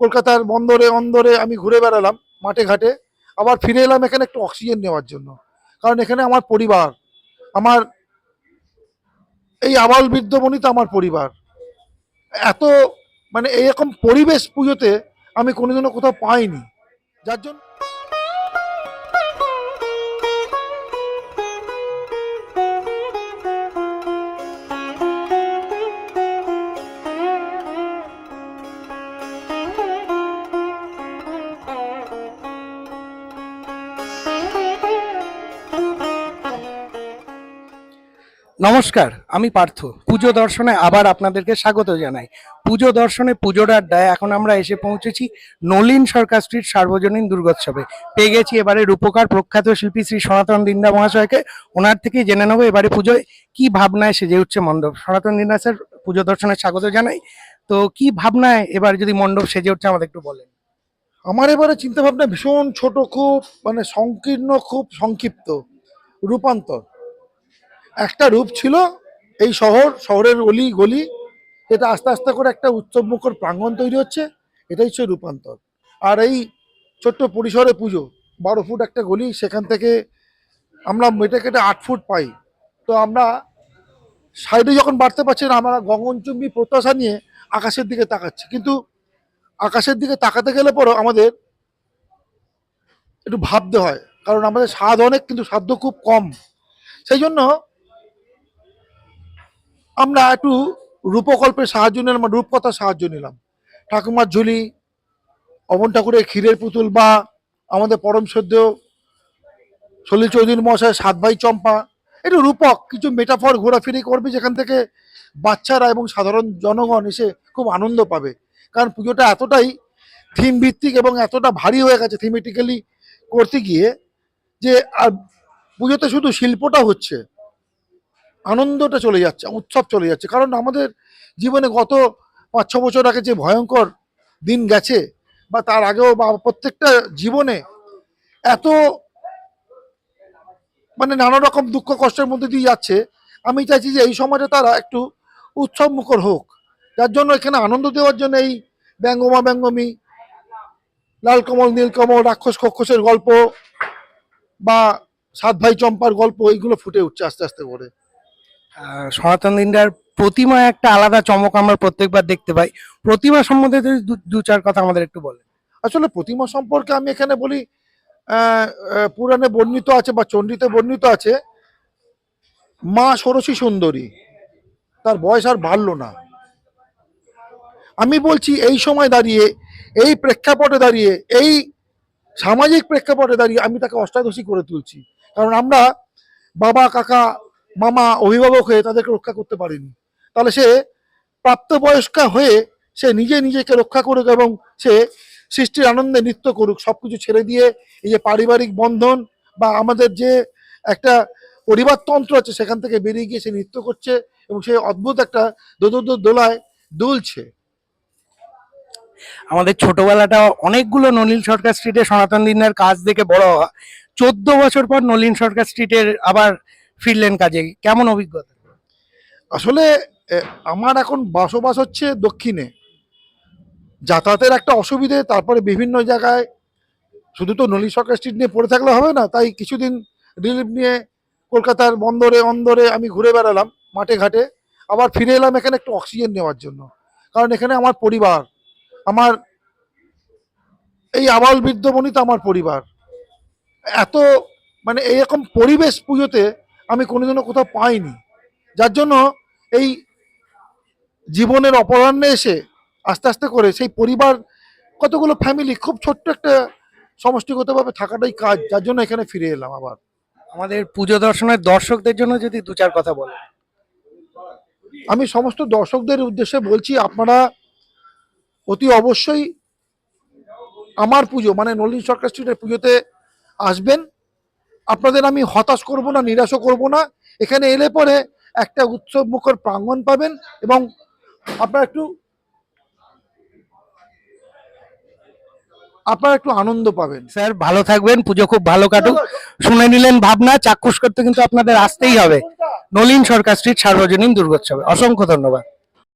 কলকাতার বন্দরে, অন্দরে আমি ঘুরে বেড়ালাম, মাঠে ঘাটে। আবার ফিরে এলাম এখানে একটু অক্সিজেন নেওয়ার জন্য। কারণ এখানে আমার পরিবার, আমার এই আবাল বৃদ্ধ বনিত আমার পরিবার। এত মানে এরকম পরিবেশ পুজোতে আমি কোনোদিনও কোথাও পাইনি। যার জন্য নমস্কার, আমি পার্থ। পুজো দর্শনে আবার আপনাদেরকে স্বাগত জানাই। পুজো দর্শনে পুজোর আড্ডায় এখন আমরা এসে পৌঁছেছি নলিন সরকার স্ট্রিট সার্বজনীন দুর্গোৎসবে। পেয়ে গেছি এবারে রূপকার প্রখ্যাত শিল্পী শ্রী সনাতন দিন্দা মহাশয়কে। ওনার থেকেই জেনে নেব এবারে পুজোয় কি ভাবনায় সেজে উঠছে মণ্ডপ। সনাতন দিন্দা স্যার, পুজো দর্শনে স্বাগত জানাই। তো কি ভাবনায় এবার যদি মণ্ডপ সেজে উঠছে আমাদের একটু বলেন। আমার এবারে চিন্তা ভাবনা ভীষণ ছোট খুব মানে সংকীর্ণ খুব, সংক্ষিপ্ত, রূপান্তর। একটা রূপ ছিল এই শহর, শহরের অলি গলি, এটা আস্তে আস্তে করে একটা উৎসবমুখর প্রাঙ্গণ তৈরি হচ্ছে, এটাই হচ্ছে রূপান্তর। আর এই ছোট্ট পরিসরে পুজো, বারো ফুট একটা গলি, সেখান থেকে আমরা মেটে কেটে আট ফুট পাই। তো আমরা সাইডে যখন বাড়তে পারছি না, আমরা গগনচুম্বী প্রত্যাশা নিয়ে আকাশের দিকে তাকাচ্ছি। কিন্তু আকাশের দিকে তাকাতে গেলে পরেও আমাদের একটু ভাবতে হয়, কারণ আমাদের স্বাদ অনেক, কিন্তু সাধ্য খুব কম। সেই জন্য আমরা একটু রূপকল্পের সাহায্য নিলাম রূপকথার সাহায্য নিলাম। ঠাকুমার ঝুলি, অমন ঠাকুরের ক্ষীরের পুতুল বা আমাদের পরম সদ্য সলিল চৌধুরী মহাশয় সাত ভাই চম্পা একটু রূপক, কিছু মেটাফর ঘোরাফিরি করবে যেখান থেকে বাচ্চারা এবং সাধারণ জনগণ এসে খুব আনন্দ পাবে। কারণ পুজোটা এতটাই থিম ভিত্তিক এবং এতটা ভারী হয়ে গেছে থিমেটিক্যালি করতে গিয়ে যে আর পুজোতে শুধু শিল্পটা হচ্ছে। আনন্দটা চলে যাচ্ছে, উৎসব চলে যাচ্ছে। কারণ আমাদের জীবনে গত পাঁচ ছ বছর আগে যে ভয়ঙ্কর দিন গেছে বা তার আগেও বা প্রত্যেকটা জীবনে এত মানে নানা রকম দুঃখ কষ্টের মধ্যে দিয়ে যাচ্ছে, আমি চাইছি যে এই সমাজে তারা একটু উৎসব মুখর হোক। যার জন্য এখানে আনন্দ দেওয়ার জন্য এই ব্যঙ্গমা ব্যঙ্গমী লালকমল নীলকমল রাক্ষস খক্ষসের গল্প বা সাত ভাই চম্পার গল্প, এইগুলো ফুটে উঠছে আস্তে আস্তে করে। সনাতন দিনদার প্রতিমা একটা আলাদা চমক আমরা প্রত্যেকবার দেখতে পাই। প্রতিমা সম্বন্ধে দু- চার কথা আমাদের একটু বলেন। আসলে প্রতিমা সম্পর্কে আমি এখানে বলি পুরাণে বর্ণিত আছে বা চণ্ডীতে বর্ণিত আছে, মা ষোড়শী সুন্দরী, তার বয়স আর বাড়ল না। আমি বলছি এই সময় দাঁড়িয়ে, এই প্রেক্ষাপটে দাঁড়িয়ে, এই সামাজিক প্রেক্ষাপটে দাঁড়িয়ে আমি তাকে অষ্টাদশী করে তুলছি। কারণ আমরা বাবা, কাকা মামা অভিভাবক হয়ে তাদেরকে রক্ষা করতে পারেনি। তাহলে সে প্রাপ্তবয়স্কা হয়ে সে নিজে নিজেকে রক্ষা করুক এবং সে সৃষ্টির আনন্দে নৃত্য করুক, সবকিছু ছেড়ে দিয়ে এই যে পারিবারিক বন্ধন বা আমাদের যে একটা পরিবারতন্ত্র আছে, সেখান থেকে বেরিয়ে গিয়ে সে নৃত্য করছে এবং সে অদ্ভুত একটা দোলায় দুলছে। আমাদের ছোটবেলাটা অনেকগুলো নলিন সরকার স্ট্রিটে সনাতন দিনের কাজ দেখে বড় হওয়া। চোদ্দ বছর পর নলিন সরকার স্ট্রিটের আবার ফিরলেন কাজে, কেমন অভিজ্ঞতা? আসলে আমার এখন বসবাস হচ্ছে দক্ষিণে। যাতায়াতের একটা অসুবিধে, তারপরে বিভিন্ন জায়গায় শুধু তো নলি সরকার স্ট্রিট নিয়ে পড়ে থাকলে হবে না, তাই কিছুদিন রিলিফ নিয়ে কলকাতার বন্দরে, অন্দরে আমি ঘুরে বেড়ালাম, মাঠে ঘাটে। আবার ফিরে এলাম এখানে একটু অক্সিজেন নেওয়ার জন্য। কারণ এখানে আমার পরিবার, আমার এই আবাল বৃদ্ধ বনিতা আমার পরিবার। এত মানে এরকম পরিবেশ পুজোতে আমি কোনোদিনও কোথাও পাইনি। যার জন্য এই জীবনের অপরাহ্নে এসে আস্তে আস্তে করে সেই পরিবার কতগুলো ফ্যামিলি খুব ছোট্ট একটা সমষ্টিগতভাবে থাকাটাই কাজ যার জন্য এখানে ফিরে এলাম আবার। আমাদের পুজো দর্শনের দর্শকদের জন্য যদি দু চার কথা বলেন। আমি সমস্ত দর্শকদের উদ্দেশ্যে বলছি আপনারা অতি অবশ্যই আমার পুজো মানে নলিন সরকার স্ট্রিটের পুজোতে আসবেন। আপনাদের আমি হতাশ করব না, নিরাশও করব না। এখানে এলে পরে একটা উৎসব মুখর প্রাঙ্গণ পাবেন এবং আপনারা একটু আপনারা একটু আনন্দ পাবেন। স্যার, ভালো থাকবেন, পুজো খুব ভালো কাটুক। শুনে নিলেন ভাবনা, চাক্ষুষ করতে কিন্তু আপনাদের আসতেই হবে। নলিন সরকার স্ট্রিট সার্বজনীন দুর্গোৎসবে। অসংখ্য ধন্যবাদ।